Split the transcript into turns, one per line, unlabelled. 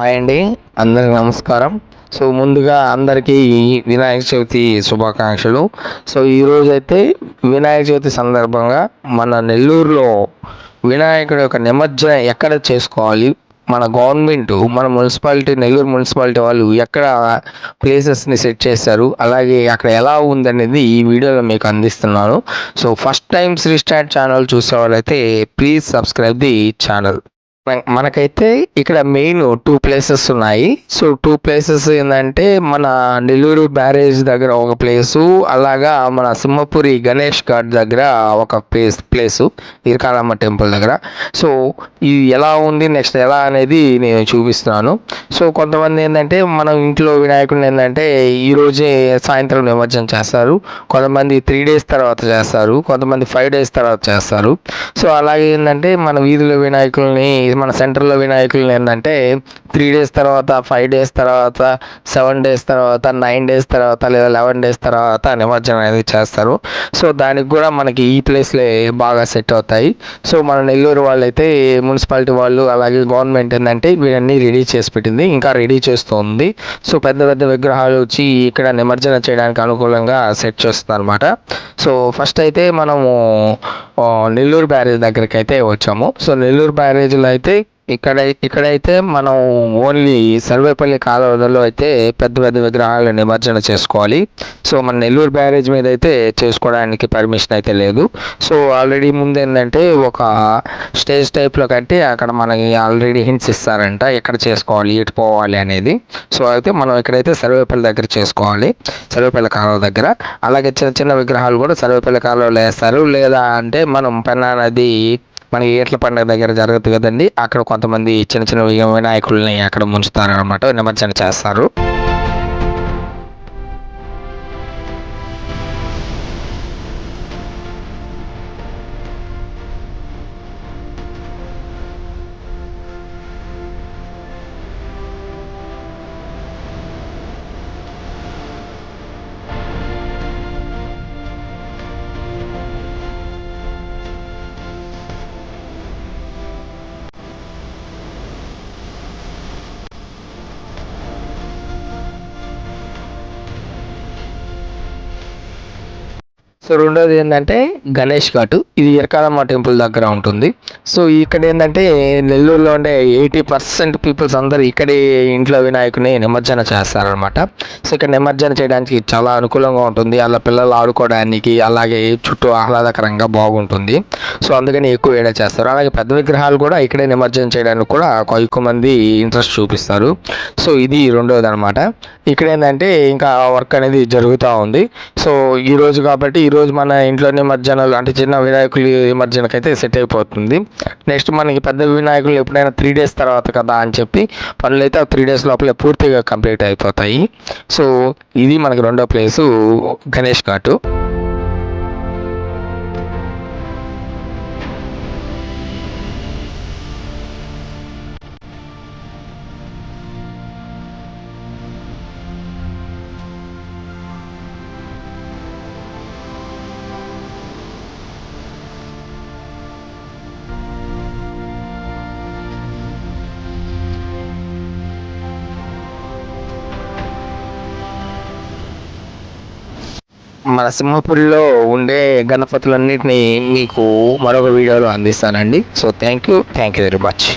Hi అండి అందరికి నమస్కారం. సో ముందుగా అందరికీ వినాయక చవితి శుభాకాంక్షలు. సో ఈరోజు అయితే వినాయక చవితి సందర్భంగా మన నెల్లూరులో వినాయకుడు యొక్క నిమజ్జనం ఎక్కడ చేసుకోవాలి? మన గవర్నమెంట్ మన మున్సిపాలిటీ నెల్లూరు మున్సిపాలిటీ వాళ్ళు ఎక్కడ ప్లేసెస్ని సెట్ చేశారు అలాగే అక్కడ ఎలా ఉందనేది ఈ వీడియోలో మీకు అందిస్తున్నాను. So first time Sri start channel చూసే వాళ్ళైతే ప్లీజ్ సబ్స్క్రైబ్ ది ఛానల్. మనకైతే ఇక్కడ మెయిన్ టూ ప్లేసెస్ ఉన్నాయి. సో టూ ప్లేసెస్ ఏంటంటే మన నెల్లూరు బ్యారేజ్ దగ్గర ఒక ప్లేసు అలాగా మన సింహపురి గణేష్ ఘాట్ దగ్గర ఒక ప్లేస్ ప్లేసు ఇరకాలమ్మ టెంపుల్ దగ్గర. సో ఇది ఎలా ఉంది నెక్స్ట్ ఎలా అనేది నేను చూపిస్తున్నాను. సో కొంతమంది ఏంటంటే మనం ఇంట్లో వినాయకుడిని ఏంటంటే ఈరోజే సాయంత్రం నిమజ్జనం చేస్తారు. కొంతమంది త్రీ డేస్ తర్వాత చేస్తారు. కొంతమంది ఫైవ్ డేస్ తర్వాత చేస్తారు. సో అలాగే ఏంటంటే మన వీధిలో వినాయకుల్ని మన సెంటర్లో వినాయకులు ఏంటంటే త్రీ డేస్ తర్వాత ఫైవ్ డేస్ తర్వాత సెవెన్ డేస్ తర్వాత నైన్ డేస్ తర్వాత లేదా లెవెన్ డేస్ తర్వాత నిమజ్జనం అనేది చేస్తారు. సో దానికి కూడా మనకి ఈ ప్లేస్లే బాగా సెట్ అవుతాయి. సో మన నెల్లూరు వాళ్ళైతే మున్సిపాలిటీ వాళ్ళు అలాగే గవర్నమెంట్ ఏంటంటే వీళ్ళన్నీ రెడీ చేసి పెట్టింది. ఇంకా రెడీ చేస్తుంది సో పెద్ద పెద్ద విగ్రహాలు వచ్చి ఇక్కడ నిమజ్జనం చేయడానికి అనుకూలంగా సెట్ చేస్తుంది అనమాట సో ఫస్ట్ అయితే మనము నెల్లూరు బ్యారేజ్ దగ్గరికి అయితే వచ్చాము. సో నెల్లూరు బ్యారేజ్లో అయితే ఇక్కడ ఇక్కడైతే మనం ఓన్లీ సర్వేపల్లి కాలువలో అయితే పెద్ద పెద్ద విగ్రహాలు నిమజ్జన చేసుకోవాలి. సో మన నెల్లూరు బ్యారేజ్ మీద అయితే చేసుకోవడానికి పర్మిషన్ అయితే లేదు. సో ఆల్రెడీ ముందు ఏంటంటే ఒక స్టేజ్ టైప్లో కట్టి అక్కడ మనకి ఆల్రెడీ హింట్స్ ఇస్తారంట ఎక్కడ చేసుకోవాలి ఎటు పోవాలి అనేది. సో అయితే మనం ఇక్కడైతే సర్వేపల్లి దగ్గర చేసుకోవాలి సర్వేపల్లి కాలువ దగ్గర. అలాగే చిన్న చిన్న విగ్రహాలు కూడా సర్వేపల్లి కాలువలో వేస్తారు. లేదా అంటే మనం పెన్నా నది మనకి ఏట్ల పండుగ దగ్గర జరుగుతుంది కదండి. అక్కడ కొంతమంది చిన్న చిన్న వినాయకుల్ని అక్కడ ముంచుతారు అనమాట నిమజ్జనం చేస్తారు. సో రెండోది ఏంటంటే గణేష్ ఘాటు. ఇది ఎరకాలమ్మ టెంపుల్ దగ్గర ఉంటుంది. సో ఇక్కడ ఏంటంటే నెల్లూరులో ఉండే ఎయిటీ పర్సెంట్ పీపుల్స్ అందరూ ఇక్కడే ఇంట్లో వినాయకుని నిమజ్జన చేస్తారనమాట సో ఇక్కడ నిమజ్జన చేయడానికి చాలా అనుకూలంగా ఉంటుంది. అలా పిల్లలు ఆడుకోవడానికి అలాగే చుట్టూ ఆహ్లాదకరంగా బాగుంటుంది. సో అందుకని ఎక్కువ ఏడా చేస్తారు. అలాగే పెద్ద విగ్రహాలు కూడా ఇక్కడే నిమజ్జనం చేయడానికి కూడా ఎక్కువ మంది ఇంట్రెస్ట్ చూపిస్తారు. సో ఇది రెండోది అనమాట ఇక్కడ ఏంటంటే ఇంకా వర్క్ అనేది జరుగుతూ ఉంది. సో ఈరోజు కాబట్టి ఈరోజు రోజు మన ఇంట్లో నిమజ్జనాలు అంటే చిన్న వినాయకులు నిమజ్జనకి అయితే సెట్ అయిపోతుంది. నెక్స్ట్ మనకి పెద్ద వినాయకులు ఎప్పుడైనా త్రీ డేస్ తర్వాత కదా అని చెప్పి పనులు అయితే త్రీ డేస్ లోపలే పూర్తిగా కంప్లీట్ అయిపోతాయి. సో ఇది మనకి రెండో ప్లేసు గణేష్ ఘాటు. మన సింహపూరిలో ఉండే గణపతులన్నింటినీ మీకు మరొక వీడియోలో అందిస్తానండి. So thank you thank you very much